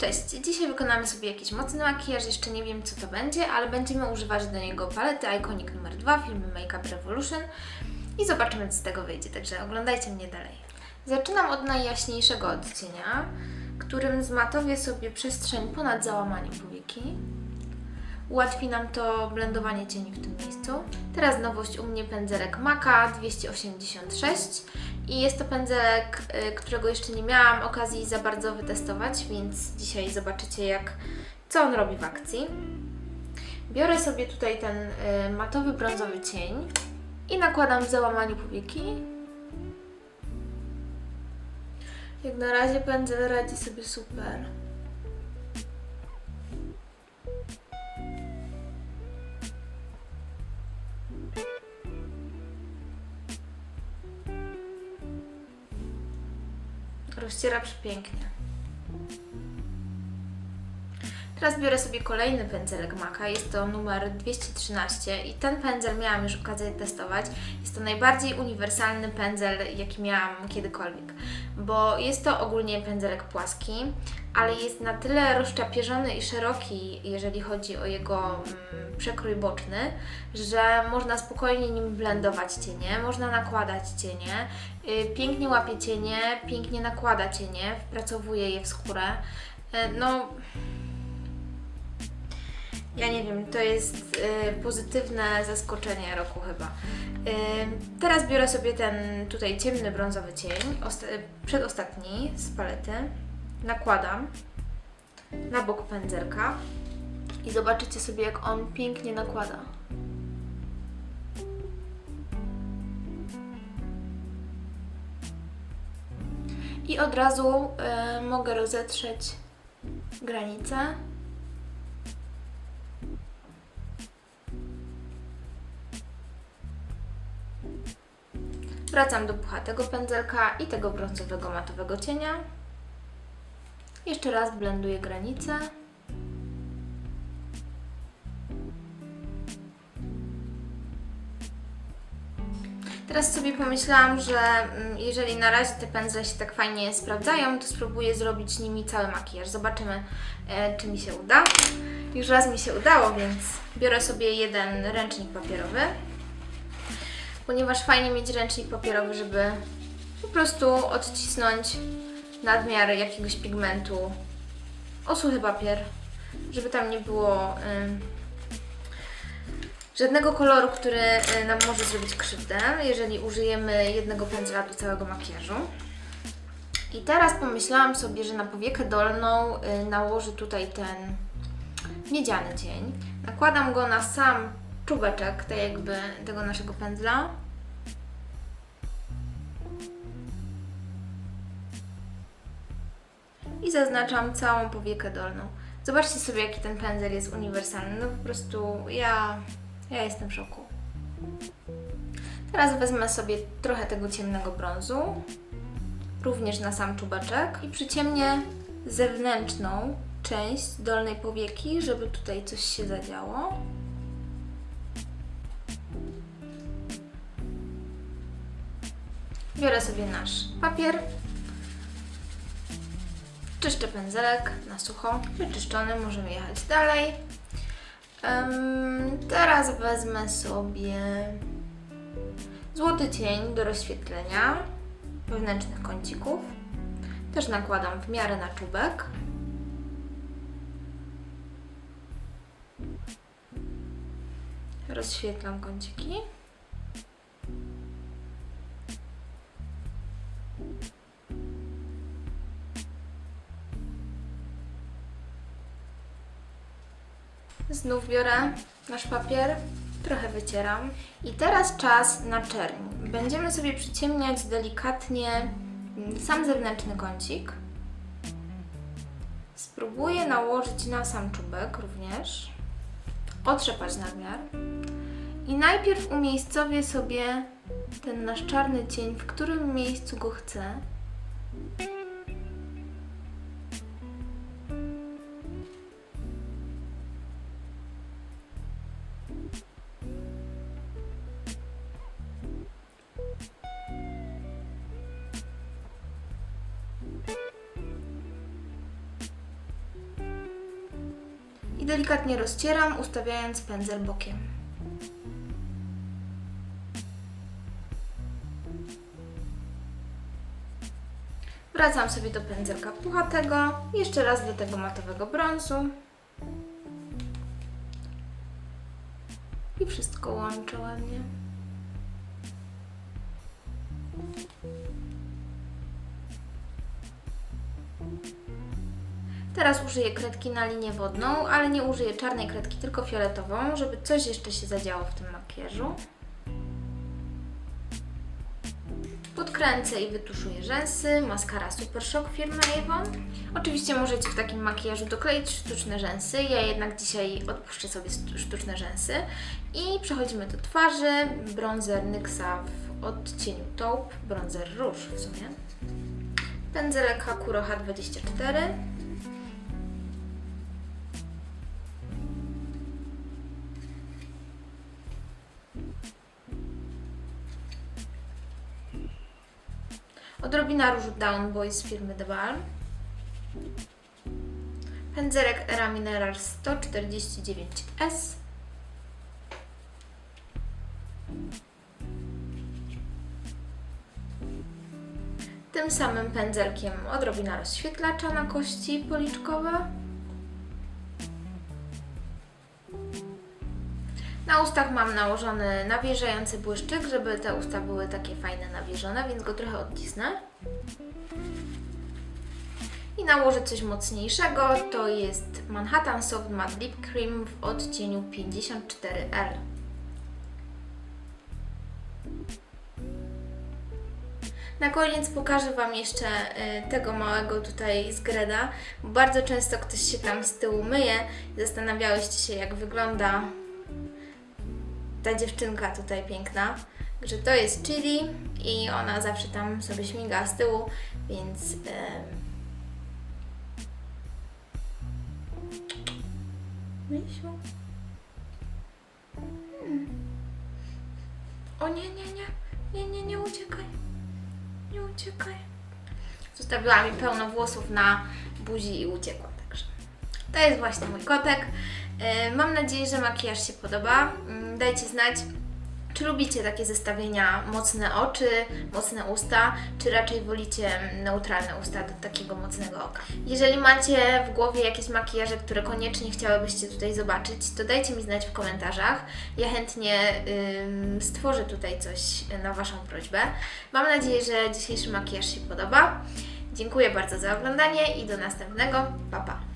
Cześć, dzisiaj wykonamy sobie jakiś mocny makijaż, jeszcze nie wiem co to będzie, ale będziemy używać do niego palety Iconic numer 2 filmy Makeup Revolution i zobaczymy co z tego wyjdzie, także oglądajcie mnie dalej. Zaczynam od najjaśniejszego odcienia, którym zmatowię sobie przestrzeń ponad załamaniem powieki. Ułatwi nam to blendowanie cieni w tym miejscu. Teraz nowość u mnie pędzelek Maka 286 i jest to pędzelek, y, którego jeszcze nie miałam okazji za bardzo wytestować, więc dzisiaj zobaczycie jak, co on robi w akcji. Biorę sobie tutaj ten y, matowy brązowy cień i nakładam w załamaniu powieki. Jak na razie pędzel radzi sobie super. Rozciera przepięknie. Teraz biorę sobie kolejny pędzelek Maka, jest to numer 213 i ten pędzel miałam już okazję testować. Jest to najbardziej uniwersalny pędzel, jaki miałam kiedykolwiek, bo jest to ogólnie pędzelek płaski, ale jest na tyle rozczapierzony i szeroki, jeżeli chodzi o jego mm, przekrój boczny, że można spokojnie nim blendować cienie, można nakładać cienie, yy, pięknie łapie cienie, pięknie nakłada cienie, wpracowuje je w skórę. Yy, no, ja nie wiem, to jest y, pozytywne zaskoczenie roku chyba. Y, teraz biorę sobie ten tutaj ciemny brązowy cień, osta- przedostatni z palety. Nakładam na bok pędzelka i zobaczycie sobie, jak on pięknie nakłada. I od razu y, mogę rozetrzeć granice. Wracam do puchatego pędzelka i tego brązowego matowego cienia. Jeszcze raz blenduję granice. Teraz sobie pomyślałam, że mm, jeżeli na razie te pędzle się tak fajnie sprawdzają, to spróbuję zrobić nimi cały makijaż. Zobaczymy, e, czy mi się uda. Już raz mi się udało, więc biorę sobie jeden ręcznik papierowy ponieważ fajnie mieć ręcznik papierowy, żeby po prostu odcisnąć nadmiar jakiegoś pigmentu o suchy papier, żeby tam nie było ym, żadnego koloru, który y, nam może zrobić krzywdę, jeżeli użyjemy jednego pędzla do całego makijażu. I teraz pomyślałam sobie, że na powiekę dolną y, nałożę tutaj ten miedziany cień. Nakładam go na sam czubeczek, tak jakby tego naszego pędzla. I zaznaczam całą powiekę dolną. Zobaczcie sobie, jaki ten pędzel jest uniwersalny. No po prostu ja, ja jestem w szoku. Teraz wezmę sobie trochę tego ciemnego brązu, również na sam czubeczek i przyciemnię zewnętrzną część dolnej powieki, żeby tutaj coś się zadziało. Biorę sobie nasz papier, czyszczę pędzelek na sucho, wyczyszczony, możemy jechać dalej. Em, teraz wezmę sobie złoty cień do rozświetlenia wewnętrznych kącików. Też nakładam w miarę na czubek. Rozświetlam kąciki. Znów biorę nasz papier, trochę wycieram. I teraz czas na czerń. Będziemy sobie przyciemniać delikatnie sam zewnętrzny kącik. Spróbuję nałożyć na sam czubek również. Otrzepać nadmiar. I najpierw umiejscowię sobie ten nasz czarny cień, w którym miejscu go chcę. Delikatnie rozcieram, ustawiając pędzel bokiem. Wracam sobie do pędzelka puchatego, jeszcze raz do tego matowego brązu. I wszystko łączę ładnie. Teraz użyję kredki na linię wodną, ale nie użyję czarnej kredki, tylko fioletową, żeby coś jeszcze się zadziało w tym makijażu. Podkręcę i wytuszuję rzęsy. Maskara Super Shock firmy Avon. Oczywiście możecie w takim makijażu dokleić sztuczne rzęsy. Ja jednak dzisiaj odpuszczę sobie sztuczne rzęsy. I przechodzimy do twarzy. Bronzer NYXa w odcieniu taupe. Bronzer róż w sumie. Pędzelek Hakuro H24. Odrobina różu Down Boy z firmy The Balm. Pędzelek Era Mineral 149S. Tym samym pędzelkiem odrobina rozświetlacza na kości policzkowe. Na ustach mam nałożony nawierzający błyszczyk, żeby te usta były takie fajne nawierzone, więc go trochę odcisnę. I nałożę coś mocniejszego, to jest Manhattan Soft Matte Lip Cream w odcieniu 54L. Na koniec pokażę Wam jeszcze y, tego małego tutaj z Greda, bardzo często ktoś się tam z tyłu myje zastanawiałyście się jak wygląda ta dziewczynka tutaj piękna, że to jest Chili i ona zawsze tam sobie śmiga z tyłu, więc. Hmm. O nie, nie, nie, nie, nie, nie uciekaj, nie uciekaj. Zostawiła mi pełno włosów na buzi i uciekła, także to jest właśnie mój kotek. E, Mam nadzieję, że makijaż się podoba. Mm, Dajcie znać, czy lubicie takie zestawienia mocne oczy, mocne usta, czy raczej wolicie neutralne usta do takiego mocnego oka. Jeżeli macie w głowie jakieś makijaże, które koniecznie chciałybyście tutaj zobaczyć, to dajcie mi znać w komentarzach. Ja chętnie stworzę tutaj coś na Waszą prośbę. Mam nadzieję, że dzisiejszy makijaż się podoba. Dziękuję bardzo za oglądanie i do następnego. Pa, pa!